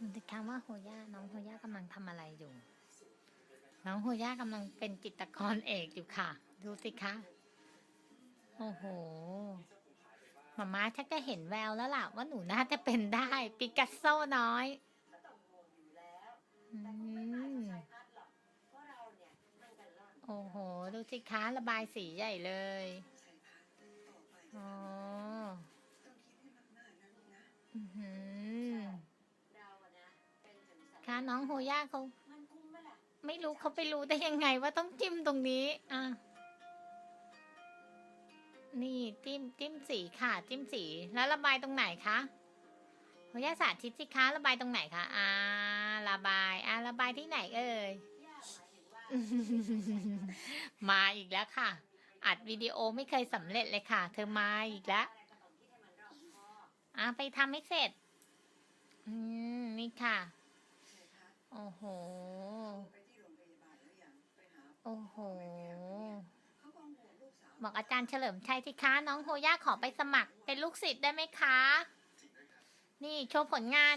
ดูสิคะว่าโฮย่าน้องโฮย่ากำลังทำอะไรอยู่ น้องโฮย่ากำลังเป็นจิตรกรเอกอยู่ค่ะ ดูสิคะ โอ้โหมาม่าชักจะเห็นแววแล้วล่ะ ว่าหนูน่าจะเป็นได้ปิกัสโซน้อยโอ้โห ดูสิคะระบายสีใหญ่เลยอ๋ออือหือ ค่ะน้องโฮย่าเขาไม่รู้เขาไปรู้ได้ยังไงว่าต้องจิ้มตรงนี้ อะ นี่จิ้มจิ้มสีค่ะ จิ้มสี แล้วระบายตรงไหนคะโฮย่าสาธิตสิคะระบายตรงไหนคะอ่าระบายอ่าระบายที่ไหนเอ่ยมาอีกแล้วค่ะ อัดวิดีโอไม่เคยสำเร็จเลยค่ะ เธอมาอีกแล้วอะไปทำให้เสร็จ อืม นี่ค่ะ โอ้โหไปที่โรงพยาบาลแล้วยังไปหาโอ้โหเขาก็ห่วงลูกสาวบอกอาจารย์เฉลิมชัยสิคะน้องโฮย่าขอไปสมัครเป็นลูกศิษย์ได้ไหมคะ นี่โชว์ผลงาน